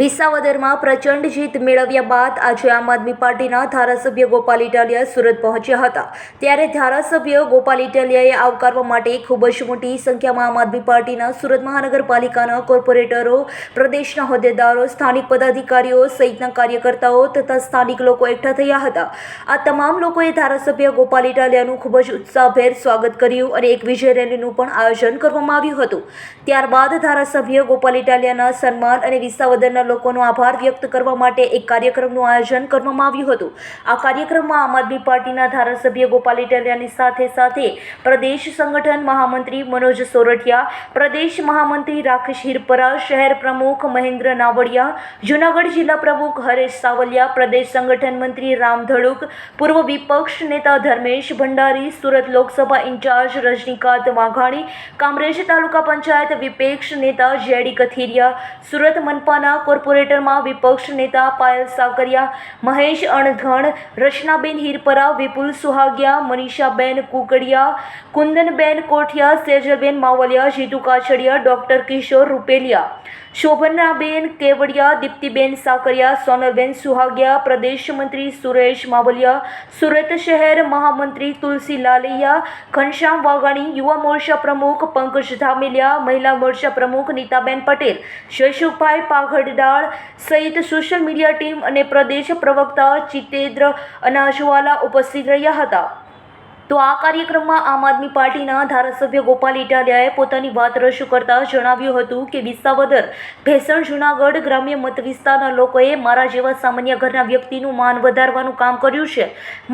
વિસાવદરમાં પ્રચંડ જીત મેળવ્યા બાદ આજે આમ આદમી પાર્ટીના ધારાસભ્ય ગોપાલ ઇટાલિયા સુરત પહોંચ્યા હતા. ત્યારે ધારાસભ્ય ગોપાલ ઇટાલિયાએ આવકારવા માટે ખૂબ જ મોટી સંખ્યામાં આમ આદમી પાર્ટીના સુરત મહાનગરપાલિકાના કોર્પોરેટરો, પ્રદેશના હોદ્દેદારો, સ્થાનિક પદાધિકારીઓ સહિતના કાર્યકર્તાઓ તથા સ્થાનિક લોકો એકઠા થયા હતા. આ તમામ લોકોએ ધારાસભ્ય ગોપાલ ઇટાલિયાનું ખૂબ જ ઉત્સાહભેર સ્વાગત કર્યું અને એક વિજય રેલીનું પણ આયોજન કરવામાં આવ્યું હતું. ત્યારબાદ ધારાસભ્ય ગોપાલ ઇટાલિયાના સન્માન અને વિસાવદરના લોકોનો આભાર વ્યક્ત કરવા માટે એક કાર્યક્રમનું આયોજન કરવામાં આવ્યું હતું. આ કાર્યક્રમમાં આમ આદમી પાર્ટીના ધારાસભ્ય ગોપાલ ઇટાલિયાની સાથે સાથે પ્રદેશ સંગઠન મહામંત્રી મનોજ સોરઠિયા, પ્રદેશ મહામંત્રી રાકેશ હિરપરા, શહેર પ્રમુખ મહેન્દ્ર નાવડિયા, જૂનાગઢ જિલ્લા પ્રમુખ હરેશ સાવલિયા, પ્રદેશ સંગઠન મંત્રી રામ ધડુક, પૂર્વ વિપક્ષ નેતા ધર્મેશ ભંડારી, સુરત લોકસભા ઇન્ચાર્જ રજનીકાંત વાઘાણી, કામરેજ તાલુકા પંચાયત વિપક્ષ નેતા જેડી કથિરિયા, સુરત મનપાના કોર્પોરેટરમાં વિપક્ષ નેતા પાયલ સાકરિયા મહેશ અણધણ, રચનાબેન હિરપરા, વિપુલ સુહાગિયા, મનીષાબેન કુકડિયા, કુંદનબેન કોઠિયા, સેજલબેન માવલિયા, જીતુ કાછડિયા, ડોક્ટર કિશોર રૂપેલિયા. શોભનાબેન કેવડિયા, દીપ્તિબેન સાકરિયા, સોનલબેન સુહાગિયા, પ્રદેશ મંત્રી સુરેશ માવલિયા, સુરત શહેર મહામંત્રી તુલસી લાલૈયા, ઘનશ્યામ વાઘાણી, યુવા મોરચા પ્રમુખ પંકજ ધામેલિયા, મહિલા મોરચા પ્રમુખ નીતાબેન પટેલ જયસુખભાઈ પાઘડદાળ સહિત સોશિયલ મીડિયા ટીમ અને પ્રદેશ પ્રવક્તા ચિતેન્દ્ર અનાજવાલા ઉપસ્થિત રહ્યા હતા. તો આ કાર્યક્રમમાં આમ આદમી પાર્ટીના ધારાસભ્ય ગોપાલ ઇટાલિયાએ પોતાની વાત રજૂ કરતા જણાવ્યું હતું કે વિસાવદર, ભેસણ, જુનાગઢ ગ્રામ્ય મત વિસ્તારના લોકોએ મારા જેવા સામાન્ય ઘરના વ્યક્તિનું માન વધારવાનું કામ કર્યું છે.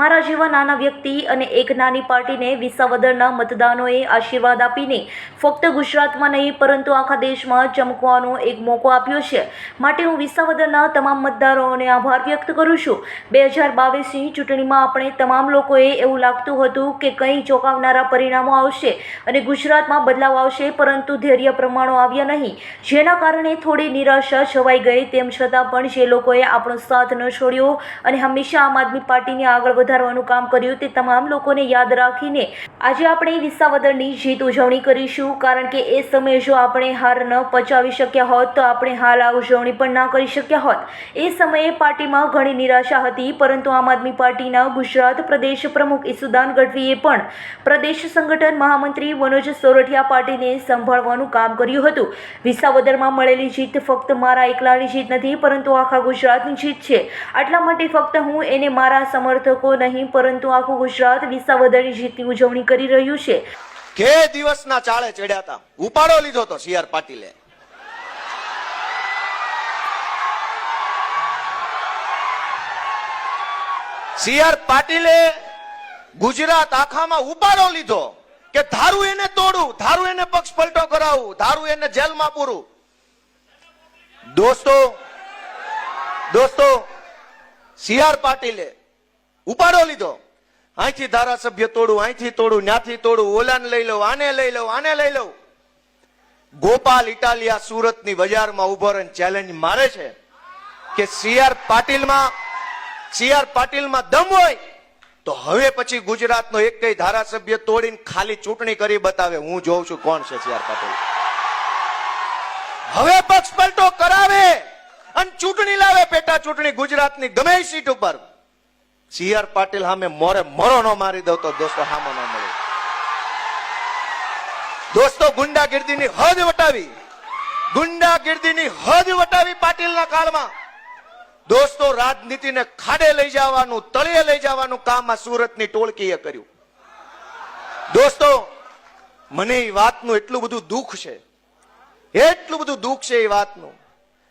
મારા જેવા નાના વ્યક્તિ અને એક નાની પાર્ટીને વિસાવદરના મતદાનોએ આશીર્વાદ આપીને ફક્ત ગુજરાતમાં નહીં, પરંતુ આખા દેશમાં ચમકવાનો એક મોકો આપ્યો છે. માટે હું વિસાવદરના તમામ મતદારોને આભાર વ્યક્ત કરું છું. બે હજાર બાવીસની ચૂંટણીમાં આપણે તમામ લોકોએ એવું લાગતું હતું કે કંઈ ચોંકાવનારા પરિણામો આવશે અને ગુજરાતમાં બદલાવ આવશે, પરંતુ ધૈર્ય પ્રમાણો આવ્યા નહીં. જેના કારણે થોડી નિરાશા છવાઈ ગઈ, તેમ છતાં પણ જે લોકોએ આપણો સાથ ન છોડ્યો અને હંમેશા આમ આદમી પાર્ટીને આગળ વધારવાનું કામ કર્યું તે તમામ લોકોને યાદ રાખીને આજે આપણે વિસાવદરની જીત ઉજવણી કરીશું. કારણ કે એ સમયે જો આપણે હાર ન પચાવી શક્યા હોત, તો આપણે હાલ આ ઉજવણી પણ ના કરી શક્યા હોત. એ સમયે પાર્ટીમાં ઘણી નિરાશા હતી, પરંતુ આમ આદમી પાર્ટીના ગુજરાત પ્રદેશ પ્રમુખ ઈસુદાન ગઢવીએ પણ પ્રદેશ સંગઠન મહામંત્રી મનોજ સોરઠિયા પાર્ટીને સંભાળવાનું કામ કર્યું હતું. વિસાવદરમાં મળેલી જીત ફક્ત મારા એકલાની જીત નથી, પરંતુ આખા ગુજરાતની જીત છે. આટલા માટે ફક્ત હું એને મારા સમર્થકો નહીં, પરંતુ આખું ગુજરાત વિસાવદરની જીતની ઉજવણી કરી રહ્યું છે. કે દિવસના ચાળે ચડ્યા હતા ઉપાડો લીધો તો સીઆર પાટીલે. સીઆર પાટીલે ગુજરાત આખામાં ઉપાડો લીધો કે ધારું એને તોડું, ધારું એને પક્ષ પલટો કરાવું, ધારું એને જેલમાં પૂરું. દોસ્તો દોસ્તો સીઆર પાટીલે ઉપાડો લીધો. અહીંથી ધારાસભ્ય તોડું, અહીંથી તોડું, ન્યાથી તોડું, ઓલાને લઈ લઉં, આને લઈ લઉં, આને લઈ લઉં. ગોપાલ ઇટાલિયા સુરતની બજારમાં ઊભો રહીને ચેલેન્જ મારે છે કે સીઆર પાટીલમાં સીઆર પાટીલમાં દમ હોય તો હવે પછી ગુજરાતનો એક કઈ ધારાસભ્ય તોડીને ખાલી ચૂંટણી કરી બતાવે, હું જોઉં છું કોણ છે સીઆર પાટીલ. હવે પક્ષ પલટો કરાવે અને ચૂંટણી લાવે પેટા ચૂંટણી ગુજરાતની ગમે સીટ ઉપર. સીઆર પાટીલ સામે મોરે મોરો નો મારી દઉં તો દોસ્તો હામો ન મળે. દોસ્તો ગુંડાગીર્દીની હદ વટાવી, ગુંડાગીર્દીની હદ વટાવી પાટીલના કાળમાં. દોસ્તો, રાજનીતિને ખાડે લઈ જવાનું, તળિયે લઈ જવાનું કામ આ સુરતની ટોળકીએ કર્યું. દોસ્તો, મને એ વાતનું એટલું બધું દુઃખ છે. એટલું બધું દુઃખ છે એ વાતનું.